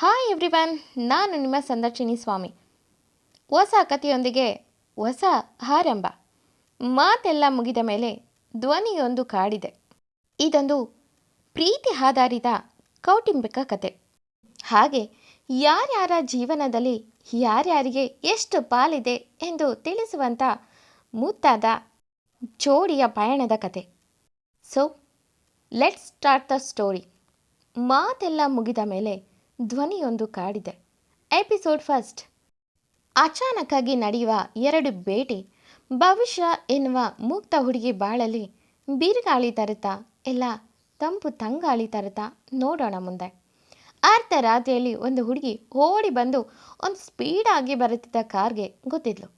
Hi everyone ನಾನು ನಿಮ್ಮ ಸಂದರ್ಶಿನಿ ಸ್ವಾಮಿ. ಹೊಸ ಕಥೆಯೊಂದಿಗೆ ಹೊಸ ಆರಂಭ. ಮಾತೆಲ್ಲ ಮುಗಿದ ಮೇಲೆ ಧ್ವನಿಯೊಂದು ಕಾಡಿದೆ. ಇದೊಂದು ಪ್ರೀತಿ ಆಧಾರಿತ ಕೌಟುಂಬಿಕ ಕತೆ. ಹಾಗೆ ಯಾರ್ಯಾರ ಜೀವನದಲ್ಲಿ ಯಾರ್ಯಾರಿಗೆ ಎಷ್ಟು ಪಾಲಿದೆ ಎಂದು ತಿಳಿಸುವಂಥ ಮುತ್ತಾದ ಜೋಡಿಯ ಪಯಣದ ಕತೆ. So let's start the story ಮಾತೆಲ್ಲ ಮುಗಿದ ಮೇಲೆ ಧ್ವನಿಯೊಂದು ಕಾಡಿದೆ. Episode first. ಅಚಾನಕ್ಕಾಗಿ ನಡೆಯುವ ಎರಡು ಭೇಟಿ, ಭವಿಷ್ಯ ಎನ್ನುವ ಮುಕ್ತ ಹುಡುಗಿ ಬಾಳಲಿ ಬಿರುಗಾಳಿ ತರುತ್ತಾ ಎಲ್ಲ ತಂಪು ತಂಗಾಳಿ ತರುತ್ತಾ ನೋಡೋಣ ಮುಂದೆ. ಅರ್ಧ ರಾತ್ರಿಯಲ್ಲಿ ಒಂದು ಹುಡುಗಿ ಓಡಿ ಬಂದು ಒಂದು ಸ್ಪೀಡಾಗಿ ಬರುತ್ತಿದ್ದ ಕಾರ್ಗೆ ಗೊತ್ತಿದ್ಲು.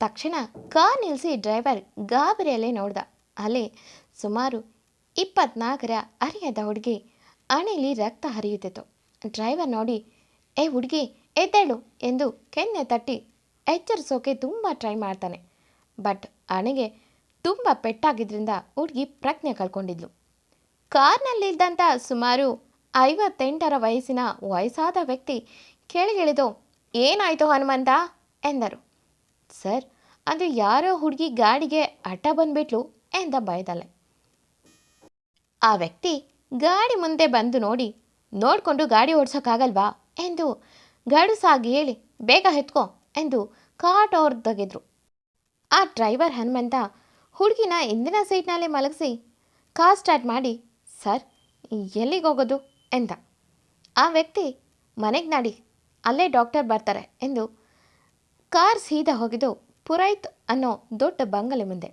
ತಕ್ಷಣ ಕಾರ್ ನಿಲ್ಲಿಸಿ ಡ್ರೈವರ್ ಗಾಬರಿಯಲ್ಲೇ ನೋಡ್ದ. ಅಲ್ಲಿ ಸುಮಾರು ಇಪ್ಪತ್ನಾಲ್ಕರ ಅರಿಯದ ಹುಡುಗಿ ಅಣೆಯಲ್ಲಿ ರಕ್ತ ಹರಿಯುತ್ತಿತ್ತು. ಡ್ರೈವರ್ ನೋಡಿ, ಏ ಹುಡುಗಿ ಎದ್ದೇಳು ಎಂದು ಕೆನ್ನೆ ತಟ್ಟಿ ಎಚ್ಚರಿಸೋಕೆ ತುಂಬ ಟ್ರೈ ಮಾಡ್ತಾನೆ. ಬಟ್ ಅಣೆಗೆ ತುಂಬ ಪೆಟ್ಟಾಗಿದ್ದರಿಂದ ಹುಡುಗಿ ಪ್ರಜ್ಞೆ ಕಳ್ಕೊಂಡಿದ್ಲು. ಕಾರ್ನಲ್ಲಿದ್ದಂಥ ಸುಮಾರು ಐವತ್ತೆಂಟರ ವಯಸ್ಸಿನ ವಯಸ್ಸಾದ ವ್ಯಕ್ತಿ ಕೆಳಗಿಳಿದು, ಏನಾಯಿತು ಹನುಮಂತ? ಎಂದರು. ಸರ್, ಅದು ಯಾರೋ ಹುಡುಗಿ ಗಾಡಿಗೆ ಅಡ್ಡ ಬಂದ್ಬಿಟ್ಲು ಎಂದ ಭಯದಲ್ಲೇ ಆ ವ್ಯಕ್ತಿ ಗಾಡಿ ಮುಂದೆ ಬಂದು ನೋಡಿ ನೋಡಿಕೊಂಡು ಗಾಡಿ ಓಡಿಸೋಕ್ಕಾಗಲ್ವಾ? ಎಂದು ಗಡುಸಾಗಿ ಹೇಳಿ, ಬೇಗ ಎತ್ಕೋ ಎಂದು ಕಾಟ್ ಅವ್ರು ತೆಗೆದ್ರು ಆ ಡ್ರೈವರ್ ಹನುಮಂತ ಹುಡುಗಿನ ಹಿಂದಿನ ಸೀಟ್ನಲ್ಲೇ ಮಲಗಿಸಿ ಕಾರ್ ಸ್ಟಾರ್ಟ್ ಮಾಡಿ, ಸರ್, ಎಲ್ಲಿಗೆ ಹೋಗೋದು? ಎಂದ. ಆ ವ್ಯಕ್ತಿ ಮನೆಗೆ ನಾಡಿ, ಅಲ್ಲೇ ಡಾಕ್ಟರ್ ಬರ್ತಾರೆ ಎಂದು ಕಾರ್ ಸೀದಾ ಹೋಗಿದ್ದು ಪುರೈತ್ ಅನ್ನೋ ದೊಡ್ಡ ಬಂಗಲೆ ಮುಂದೆ.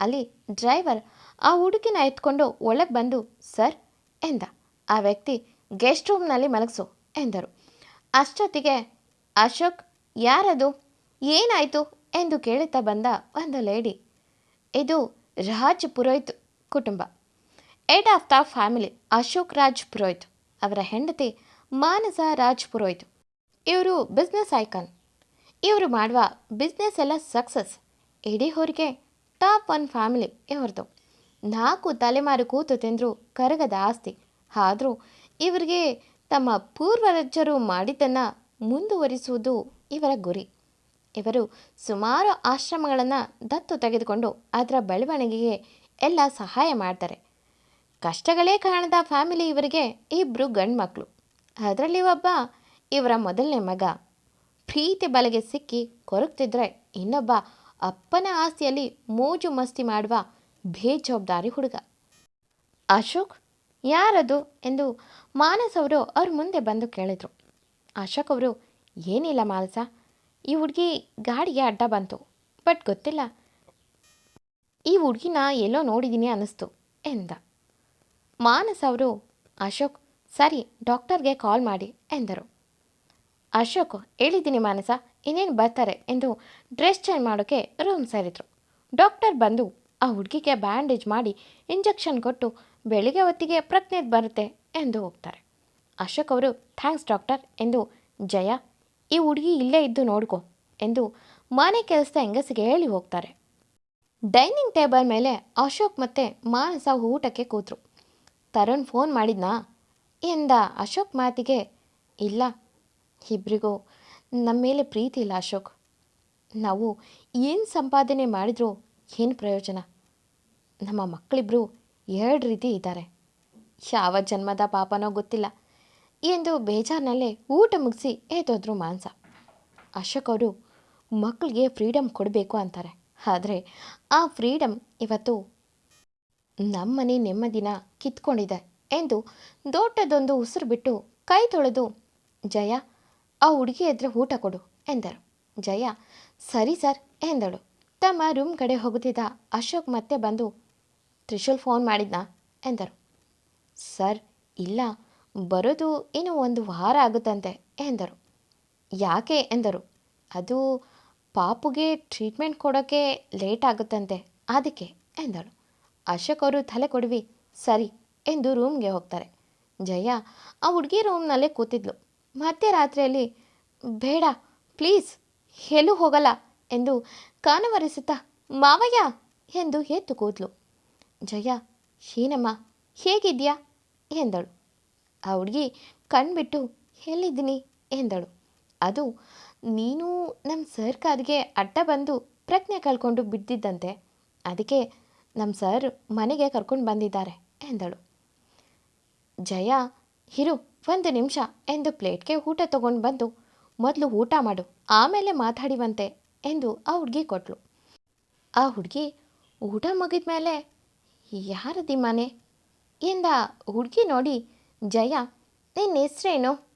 ಅಲ್ಲಿ ಡ್ರೈವರ್ ಆ ಹುಡುಗಿನ ಎತ್ಕೊಂಡು ಒಳಗೆ ಬಂದು, ಸರ್, ಎಂದ. ಆ ವ್ಯಕ್ತಿ ಗೆಸ್ಟ್ ರೂಮ್ನಲ್ಲಿ ಮಲಗಿಸು ಎಂದರು. ಅಷ್ಟೊತ್ತಿಗೆ ಅಶೋಕ್, ಯಾರದು? ಏನಾಯಿತು? ಎಂದು ಕೇಳುತ್ತಾ ಬಂದ ಒಂದು ಲೇಡಿ. ಇದು ರಾಜ್ ಪುರೋಹಿತ್ ಕುಟುಂಬ. Head of the family Ashok Raj Purohit. ಅವರ ಹೆಂಡತಿ ಮಾನಸ ರಾಜ್ ಪುರೋಹಿತ್. ಇವರು ಬಿಸ್ನೆಸ್ ಐಕಾನ್. ಇವರು ಮಾಡುವ ಬಿಸ್ನೆಸ್ ಎಲ್ಲ ಸಕ್ಸಸ್. ಇಡೀ ಊರಿಗೆ ಟಾಪ್ ಒನ್ ಫ್ಯಾಮಿಲಿ ಇವ್ರದ್ದು ನಾಲ್ಕು ತಲೆಮಾರು ಕೂತು ತಿಂದರೂ ಕರಗದ ಆಸ್ತಿ. ಆದರೂ ಇವರಿಗೆ ತಮ್ಮ ಪೂರ್ವಜರು ಮಾಡಿದ್ದನ್ನು ಮುಂದುವರಿಸುವುದು ಇವರ ಗುರಿ. ಇವರು ಸುಮಾರು ಆಶ್ರಮಗಳನ್ನು ದತ್ತು ತೆಗೆದುಕೊಂಡು ಅದರ ಬೆಳವಣಿಗೆಗೆ ಎಲ್ಲ ಸಹಾಯ ಮಾಡ್ತಾರೆ. ಕಷ್ಟಗಳೇ ಕಾಣದ ಫ್ಯಾಮಿಲಿ ಇವರಿಗೆ ಇಬ್ಬರು ಗಂಡು ಮಕ್ಕಳು ಅದರಲ್ಲಿ ಒಬ್ಬ ಇವರ ಮೊದಲನೇ ಮಗ. ಪ್ರೀತಿ ಬಲೆಗೆ ಸಿಕ್ಕಿ ಕೊರಗ್ತಿದ್ರೆ ಇನ್ನೊಬ್ಬ ಅಪ್ಪನ ಆಸ್ತಿಯಲ್ಲಿ ಮೋಜು ಮಸ್ತಿ ಮಾಡುವ ಬೇಜವಾಬ್ದಾರಿ ಹುಡುಗ. ಅಶೋಕ್ ಯಾರದು ಎಂದು ಮಾನಸ್ ಅವರು ಅವ್ರ ಮುಂದೆ ಬಂದು ಕೇಳಿದರು. ಅಶೋಕ್ ಅವರು, ಏನಿಲ್ಲ ಮಾನಸ ಈ ಹುಡುಗಿ ಗಾಡಿಗೆ ಅಡ್ಡ ಬಂತು, ಬಟ್ ಗೊತ್ತಿಲ್ಲ. ಈ ಹುಡುಗಿನ ಎಲ್ಲೋ ನೋಡಿದ್ದೀನಿ ಅನ್ನಿಸ್ತು ಎಂದ. ಮಾನಸ್ ಅವರು, ಅಶೋಕ್, ಸರಿ, ಡಾಕ್ಟರ್ಗೆ ಕಾಲ್ ಮಾಡಿ ಎಂದರು. ಅಶೋಕ್, ಹೇಳಿದ್ದೀನಿ ಮಾನಸ, ಇನ್ನೇನು ಬರ್ತಾರೆ ಎಂದು ಡ್ರೆಸ್ ಚೇಂಜ್ ಮಾಡೋಕ್ಕೆ ರೂಮ್ ಸೇರಿದರು. ಡಾಕ್ಟರ್ ಬಂದು ಆ ಹುಡುಗಿಗೆ ಬ್ಯಾಂಡೇಜ್ ಮಾಡಿ ಇಂಜೆಕ್ಷನ್ ಕೊಟ್ಟು ಬೆಳಿಗ್ಗೆ ಹೊತ್ತಿಗೆ ಪ್ರಜ್ಞೆ ಬರುತ್ತೆ ಎಂದು ಹೋಗ್ತಾರೆ. ಅಶೋಕ್ ಅವರು, ಥ್ಯಾಂಕ್ಸ್ ಡಾಕ್ಟರ್ ಎಂದು, ಜಯ, ಈ ಹುಡುಗಿ ಇಲ್ಲೇ ಇದ್ದು ನೋಡ್ಕೊ ಎಂದು ಮನೆ ಕೆಲಸದ ಹೆಂಗಸಿಗೆ ಹೇಳಿ ಹೋಗ್ತಾರೆ. ಡೈನಿಂಗ್ ಟೇಬಲ್ ಮೇಲೆ ಅಶೋಕ್ ಮತ್ತು ಮಾನಸ ಊಟಕ್ಕೆ ಕೂತರು. ತರುಣ್ ಫೋನ್ ಮಾಡಿದ್ನಾ? ಎಂದ ಅಶೋಕ್ ಮಾತಿಗೆ, ಇಲ್ಲ ಇಬ್ಬರಿಗೂ ನಮ್ಮ ಮೇಲೆ ಪ್ರೀತಿ ಇಲ್ಲ ಅಶೋಕ್. ನಾವು ಏನು ಸಂಪಾದನೆ ಮಾಡಿದರೂ ಏನು ಪ್ರಯೋಜನ? ನಮ್ಮ ಮಕ್ಕಳಿಬ್ಬರು ಎರಡು ರೀತಿ ಇದ್ದಾರೆ. ಯಾವ ಜನ್ಮದ ಪಾಪನೋ ಗೊತ್ತಿಲ್ಲ. ಎಂದು ಬೇಜಾರಿನಲ್ಲೇ ಊಟ ಮುಗಿಸಿ ಎದ್ದೋದ್ರು ಮಾಂಸ. ಅಶೋಕ್ ಅವರು ಮಕ್ಕಳಿಗೆ ಫ್ರೀಡಮ್ ಕೊಡಬೇಕು ಅಂತಾರೆ. ಆದರೆ ಆ ಫ್ರೀಡಮ್ ಇವತ್ತು ನಮ್ಮನೆ ನೆಮ್ಮದಿನ ಕಿತ್ಕೊಂಡಿದೆ ಎಂದು ದೊಡ್ಡದೊಂದು ಉಸಿರು ಬಿಟ್ಟು ಕೈ ತೊಳೆದು, ಜಯ, ಆ ಹುಡುಗಿ ಎದುರು ಊಟ ಕೊಡು ಎಂದರು. ಜಯ, ಸರಿ ಸರ್ ಎಂದಳು. ತಮ್ಮ ರೂಮ್ ಕಡೆ ಹೋಗುತ್ತಿದ್ದ ಅಶೋಕ್ ಮತ್ತೆ ಬಂದು ತ್ರಿಶೂಲ್ ಫೋನ್ ಮಾಡಿದ್ನಾ? ಎಂದರು. ಸರ್, ಇಲ್ಲ, ಬರೋದು ಇನ್ನು ಒಂದು ವಾರ ಆಗುತ್ತಂತೆ, ಎಂದರು. ಯಾಕೆ? ಎಂದರು. ಅದು ಪಾಪುಗೆ ಟ್ರೀಟ್ಮೆಂಟ್ ಕೊಡೋಕ್ಕೆ ಲೇಟ್ ಆಗುತ್ತಂತೆ, ಅದಕ್ಕೆ ಎಂದಳು ಅಶೋಕ್ ಅವರು ತಲೆ ಕೊಡುವಿ, ಸರಿ, ಎಂದು ರೂಮ್ಗೆ ಹೋಗ್ತಾರೆ. ಜಯ, ಆ ಹುಡುಗಿ ರೂಮ್ನಲ್ಲೇ ಕೂತಿದ್ಲು. ಮಧ್ಯರಾತ್ರಿಯಲ್ಲಿ ಬೇಡ, ಪ್ಲೀಸ್, ಎಲ್ಲೂ ಹೋಗಲ್ಲ, ಎಂದು ಕಾನವರಿಸುತ್ತಾ, ಮಾವಯ್ಯ, ಎಂದು ಎತ್ತು ಕೂದ್ಲು. ಜಯ ಏನಮ್ಮ ಹೇಗಿದ್ಯಾ ಎಂದಳು. ಆ ಹುಡುಗಿ ಕಣ್ಬಿಟ್ಟು, ಎಲ್ಲಿದ್ದೀನಿ? ಎಂದಳು. ಅದು, ನೀನು ನಮ್ಮ ಸರ್ ಕಾರಿಗೆ ಅಡ್ಡ ಬಂದು ಪ್ರಜ್ಞೆ ಕಳ್ಕೊಂಡು ಬಿದ್ದಿದ್ದಂತೆ ಅದಕ್ಕೆ ನಮ್ಮ ಸರ್ ಮನೆಗೆ ಕರ್ಕೊಂಡು ಬಂದಿದ್ದಾರೆ, ಎಂದಳು. ಜಯ ಹಿರು ಒಂದು ನಿಮಿಷ ಎಂದು ಪ್ಲೇಟ್ಗೆ ಊಟ ತಗೊಂಡು ಬಂದು, ಮೊದಲು ಊಟ ಮಾಡು, ಆಮೇಲೆ ಮಾತಾಡಿವಂತೆ ಎಂದು ಆ ಹುಡುಗಿ ಕೊಟ್ಲು. ಆ ಹುಡುಗಿ ಊಟ ಮುಗಿದ ಮೇಲೆ ಯಾರದಿ ಮನೆ ಎಂದ ಹುಡುಗಿ ನೋಡಿ, ಜಯ, ನಿನ್ನ ಹೆಸ್ರೇನು?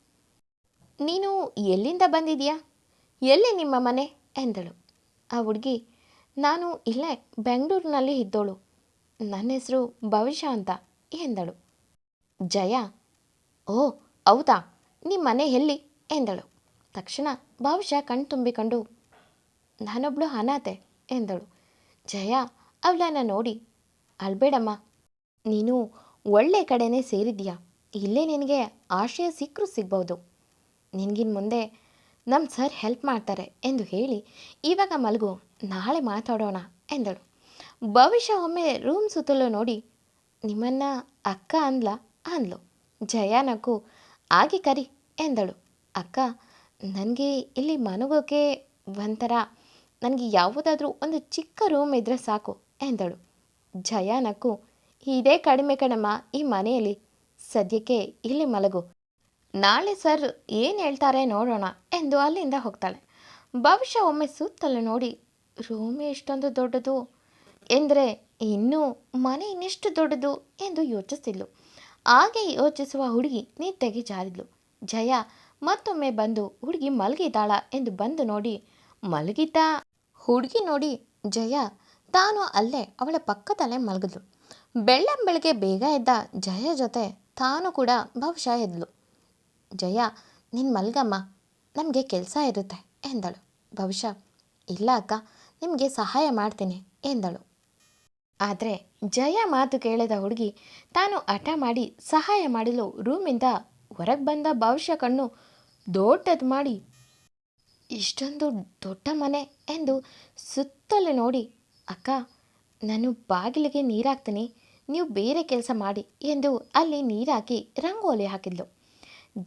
ನೀನು ಎಲ್ಲಿಂದ ಬಂದಿದೀಯಾ ಎಲ್ಲಿ ನಿಮ್ಮ ಮನೆ? ಎಂದಳು. ಆ ಹುಡುಗಿ, ನಾನು ಇಲ್ಲೇ ಬೆಂಗಳೂರಿನಲ್ಲಿ ಇದ್ದೋಳು. ನನ್ನ ಹೆಸರು ಭವಿಷ್ಯ ಅಂತ ಎಂದಳು. ಜಯ, ಓ, ಹೌದಾ? ನಿಮ್ಮ ಮನೆ ಎಲ್ಲಿ? ಎಂದಳು. ತಕ್ಷಣ ಭವಿಷ್ಯ ಕಣ್ ತುಂಬಿಕೊಂಡು, ನಾನೊಬ್ಳು ಅನಾಥೆ ಎಂದಳು. ಜಯ, ಅವಳನ್ನು ನೋಡಿ ಅಳ್ಬೇಡಮ್ಮ ನೀನು ಒಳ್ಳೆ ಕಡೆನೇ ಸೇರಿದ್ಯಾ ಇಲ್ಲೇ ನಿನಗೆ ಆಶಯ ಸಿಕ್ಕರೂ ಸಿಗ್ಬೋದು. ನಿನಗಿನ್ ಮುಂದೆ ನಮ್ಮ ಸರ್ ಹೆಲ್ಪ್ ಮಾಡ್ತಾರೆ ಎಂದು ಹೇಳಿ ಇವಾಗ ಮಲಗು, ನಾಳೆ ಮಾತಾಡೋಣ ಎಂದಳು. ಭವಿಷ್ಯ ಒಮ್ಮೆ ರೂಮ್ ಸುತ್ತಲೂ ನೋಡಿ, ನಿಮ್ಮನ್ನ ಅಕ್ಕ ಅಂದ್ಲ. ಅಂದ್ಲು ಜಯಾನಕ್ಕೂ ಆಗಿ ಕರಿ ಎಂದಳು. ಅಕ್ಕ, ನನಗೆ ಇಲ್ಲಿ ಮನಗೋಕೆ ಒಂಥರ, ನನಗೆ ಯಾವುದಾದ್ರೂ ಒಂದು ಚಿಕ್ಕ ರೂಮ್ ಇದ್ದರೆ ಸಾಕು ಎಂದಳು. ಜಯಾನಕ್ಕೂ ಇದೇ ಕಡಿಮೆ ಕಣಮ್ಮ ಈ ಮನೆಯಲ್ಲಿ. ಸದ್ಯಕ್ಕೆ ಇಲ್ಲಿ ಮಲಗು. ನಾಳೆ ಸರ್ ಏನು ಹೇಳ್ತಾರೆ ನೋಡೋಣ ಎಂದು ಅಲ್ಲಿಂದ ಹೋಗ್ತಾಳೆ. ಭವಿಷ್ಯ ಒಮ್ಮೆ ಸುತ್ತಲೂ ನೋಡಿ, ರೂಮೇ ಇಷ್ಟೊಂದು ದೊಡ್ಡದು ಎಂದರೆ ಇನ್ನೂ ಮನೆ ಇನ್ನೆಷ್ಟು ದೊಡ್ಡದು? ಎಂದು ಯೋಚಿಸಿದ್ಲು ಹಾಗೆ ಯೋಚಿಸುವ ಹುಡುಗಿ ನಿದ್ದೆಗೆ ಜಾರಿದ್ಲು. ಜಯ ಮತ್ತೊಮ್ಮೆ ಬಂದು, ಹುಡುಗಿ ಮಲಗಿದ್ದಾಳ? ಎಂದು ಬಂದು ನೋಡಿ, ಮಲಗಿದ್ದ? ಹುಡುಗಿ ನೋಡಿ, ಜಯ ತಾನು ಅಲ್ಲೇ ಅವಳ ಪಕ್ಕದಲ್ಲೇ ಮಲಗಿದ್ಲು. ಬೆಳ್ಳಂಬೆಳಗ್ಗೆ ಬೇಗ ಎದ್ದ ಜಯ ಜೊತೆ ತಾನು ಕೂಡ ಬಹುಶಃ ಎದ್ಲು. ಜಯ ನಿನ್ನ ಮಲ್ಗಮ್ಮ, ನಮಗೆ ಕೆಲಸ ಇರುತ್ತೆ, ಎಂದಳು. ಬಹುಶಃ, ಇಲ್ಲ ಅಕ್ಕ, ನಿಮಗೆ ಸಹಾಯ ಮಾಡ್ತೀನಿ, ಎಂದಳು. ಆದರೆ ಜಯ ಮಾತು ಕೇಳಿದ ಹುಡುಗಿ ತಾನು ಹಠ ಮಾಡಿ ಸಹಾಯ ಮಾಡಲು ರೂಮಿಂದ ಹೊರಗೆ ಬಂದ ಭವಿಷ್ಯ ಕಣ್ಣು ದೊಡ್ಡದು ಮಾಡಿ, ಇಷ್ಟೊಂದು ದೊಡ್ಡ ಮನೆ, ಎಂದು ಸುತ್ತಲೂ ನೋಡಿ ಅಕ್ಕ, ನಾನು ಬಾಗಿಲಿಗೆ ನೀರಾಕ್ತೀನಿ ನೀವು ಬೇರೆ ಕೆಲಸ ಮಾಡಿ ಎಂದು ಅಲ್ಲಿ ನೀರಾಕಿ ರಂಗೋಲಿ ಹಾಕಿದ್ಲು.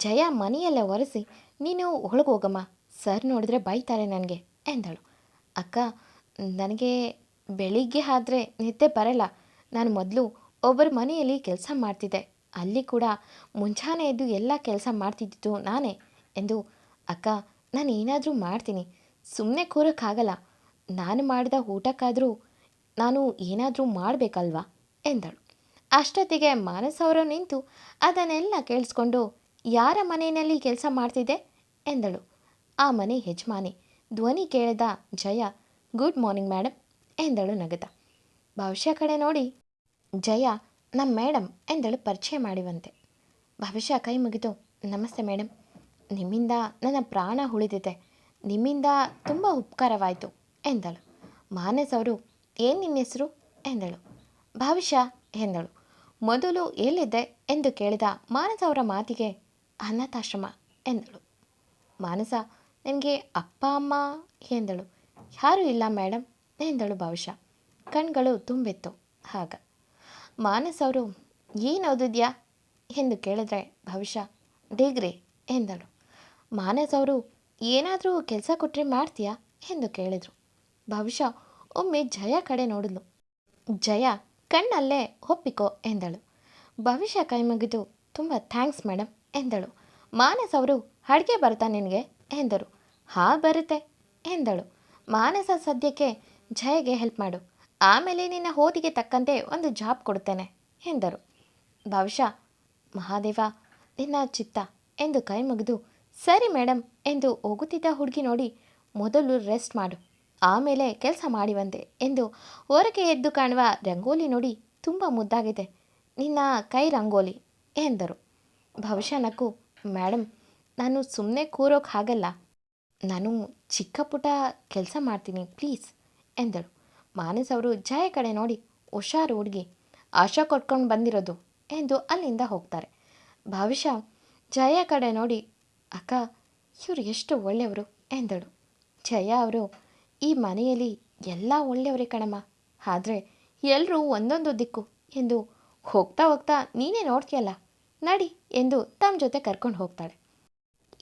ಜಯ ಮನೆಯೆಲ್ಲ ಒರೆಸಿ, ನೀನು ಒಳಗೆ ಹೋಗಮ್ಮ ಸರ್ ನೋಡಿದ್ರೆ ಬೈತಾರೆ ನನಗೆ ಎಂದಳು. ಅಕ್ಕ, ನನಗೆ ಬೆಳಿಗ್ಗೆ ಆದರೆ ನಿದ್ದೆ ಬರಲ್ಲ. ನಾನು ಮೊದಲು ಒಬ್ಬರ ಮನೆಯಲ್ಲಿ ಕೆಲಸ ಮಾಡ್ತಿದ್ದೆ. ಅಲ್ಲಿ ಕೂಡ ಮುಂಜಾನೆ ಎದ್ದು ಎಲ್ಲ ಕೆಲಸ ಮಾಡ್ತಿದ್ದಿದ್ದು ನಾನೇ ಎಂದು, ಅಕ್ಕ ನಾನು ಏನಾದರೂ ಮಾಡ್ತೀನಿ. ಸುಮ್ಮನೆ ಕೂರೋಕ್ಕಾಗಲ್ಲ. ನಾನು ಮಾಡಿದ ಊಟಕ್ಕಾದರೂ ನಾನು ಏನಾದರೂ ಮಾಡಬೇಕಲ್ವಾ? ಎಂದಳು. ಅಷ್ಟೊತ್ತಿಗೆ ಮಾನಸ್ ನಿಂತು ಅದನ್ನೆಲ್ಲ ಕೇಳಿಸ್ಕೊಂಡು, ಯಾರ ಮನೆಯಲ್ಲಿ ಕೆಲಸ ಮಾಡ್ತಿದ್ದೆ? ಎಂದಳು. ಆ ಮನೆ ಯಜಮಾನಿ. ಧ್ವನಿ ಕೇಳಿದ ಜಯ, ಗುಡ್ ಮಾರ್ನಿಂಗ್ ಮೇಡಮ್ ಎಂದಳು ನಗದ. ಭವಿಷ್ಯ ಕಡೆ ನೋಡಿ, ಜಯ ನಮ್ಮ ಮೇಡಮ್ ಎಂದಳು ಪರಿಚಯ ಮಾಡಿವಂತೆ. ಭವಿಷ್ಯ ಕೈ ಮುಗಿದು, ನಮಸ್ತೆ ಮೇಡಮ್ ನಿಮ್ಮಿಂದ ನನ್ನ ಪ್ರಾಣ ಉಳಿದಿದೆ. ನಿಮ್ಮಿಂದ ತುಂಬ ಉಪಕಾರವಾಯಿತು. ಎಂದಳು. ಮಾನಸ್ ಅವರು ಏನು ನಿನ್ನ ಹೆಸರು? ಎಂದಳು. ಭವಿಷ್ಯ ಎಂದಳು. ಮೊದಲು ಎಲ್ಲಿದ್ದೆ? ಎಂದು ಕೇಳಿದ ಮಾನಸ ಅವರ ಮಾತಿಗೆ, ಅನಾಥಾಶ್ರಮ, ಎಂದಳು. ಮಾನಸ, ನನಗೆ ಅಪ್ಪ, ಅಮ್ಮ, ಎಂದಳು. ಯಾರೂ ಇಲ್ಲ ಮೇಡಮ್ ಎಂದಳು ಭವಿಷ್ಯ ಕಣ್ಗಳು ತುಂಬಿತ್ತು ಆಗ ಮಾನಸ್ ಅವರು, ಏನು ಓದಿದ್ಯಾ? ಎಂದು ಕೇಳಿದ್ರೆ ಭವಿಷ್ಯ ಡಿಗ್ರಿ, ಎಂದಳು. ಮಾನಸ್ ಅವರು, ಏನಾದರೂ ಕೆಲಸ ಕೊಟ್ಟರೆ ಮಾಡ್ತೀಯಾ? ಎಂದು ಕೇಳಿದರು. ಭವಿಷ್ಯ ಒಮ್ಮೆ ಜಯ ಕಡೆ ನೋಡಿದ್ಲು ಜಯ ಕಣ್ಣಲ್ಲೇ ಒಪ್ಪಿಕೋ ಎಂದಳು. ಭವಿಷ್ಯ ಕೈ ಮುಗಿದು ತುಂಬ ಥ್ಯಾಂಕ್ಸ್ ಮೇಡಮ್ ಎಂದಳು. ಮಾನಸ್ ಅವರು ಅಡುಗೆ ಬರುತ್ತಾ ನಿನಗೆ ಎಂದರು. ಹಾ ಬರುತ್ತೆ ಎಂದಳು. ಮಾನಸ ಸದ್ಯಕ್ಕೆ ಜಯಗೆ ಹೆಲ್ಪ್ ಮಾಡು. ಆಮೇಲೆ ನಿನ್ನ ಓದಿಗೆ ತಕ್ಕಂತೆ ಒಂದು ಜಾಬ್ ಕೊಡ್ತೇನೆ ಎಂದರು. ಭವಿಷ್ಯ ಮಹಾದೇವ ನಿನ್ನ ಚಿತ್ತ ಎಂದು ಕೈ ಮುಗಿದು ಸರಿ ಮೇಡಮ್ ಎಂದು ಹೋಗುತ್ತಿದ್ದ ಹುಡುಗಿ ನೋಡಿ ಮೊದಲು ರೆಸ್ಟ್ ಮಾಡು ಆಮೇಲೆ ಕೆಲಸ ಮಾಡಿ ಬಂದೆ ಎಂದು ಹೊರಗೆ ಎದ್ದು ಕಾಣುವ ರಂಗೋಲಿ ನೋಡಿ ತುಂಬ ಮುದ್ದಾಗಿದೆ. ನಿನ್ನ ಕೈ ರಂಗೋಲಿ ಎಂದರು. ಭವಿಷ್ಯ ನಕ್ಕು ಮೇಡಮ್ ನಾನು ಸುಮ್ಮನೆ ಕೂರೋಕೆ ಹಾಗಲ್ಲ. ನಾನು ಚಿಕ್ಕ ಪುಟ್ಟ ಕೆಲಸ ಮಾಡ್ತೀನಿ, ಪ್ಲೀಸ್, ಎಂದಳು. ಮಾನಸ್ ಅವರು ಜಯ ಕಡೆ ನೋಡಿ, ಹುಷಾರು ಹುಡುಗಿ, ಆಶಾ ಕೊಟ್ಕೊಂಡು ಬಂದಿರೋದು, ಎಂದು ಅಲ್ಲಿಂದ ಹೋಗ್ತಾರೆ. ಭವಿಷ್ಯ ಜಯ ಕಡೆ ನೋಡಿ, ಅಕ್ಕ, ಇವರು ಎಷ್ಟು ಒಳ್ಳೆಯವರು, ಎಂದಳು. ಜಯ ಅವರು ಈ ಮನೆಯಲ್ಲಿ ಎಲ್ಲ ಒಳ್ಳೆಯವರೇ ಕಣಮ್ಮ. ಆದರೆ ಎಲ್ಲರೂ ಒಂದೊಂದು ದಿಕ್ಕು ಎಂದು ಹೋಗ್ತಾ ಹೋಗ್ತಾ ನೀನೇ ನೋಡ್ತೀಯಲ್ಲ? ನಡಿ ಎಂದು ತಮ್ಮ ಜೊತೆ ಕರ್ಕೊಂಡು ಹೋಗ್ತಾಳೆ.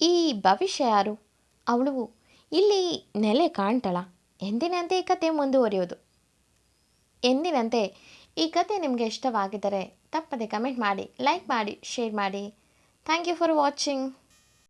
ಈ ಭವಿಷ್ಯ ಯಾರು? ಅವಳು, ಇಲ್ಲಿ ನೆಲೆ ಕಾಣ್ತಾಳ. ಎಂದಿನಂತೆ ಈ ಕತೆ ಮುಂದುವರಿಯೋದು? ಎಂದಿನಂತೆ ಈ ಕತೆ ನಿಮಗೆ ಇಷ್ಟವಾಗಿದ್ದರೆ ತಪ್ಪದೆ ಕಮೆಂಟ್ ಮಾಡಿ, ಲೈಕ್ ಮಾಡಿ, ಶೇರ್ ಮಾಡಿ. Thank you for watching.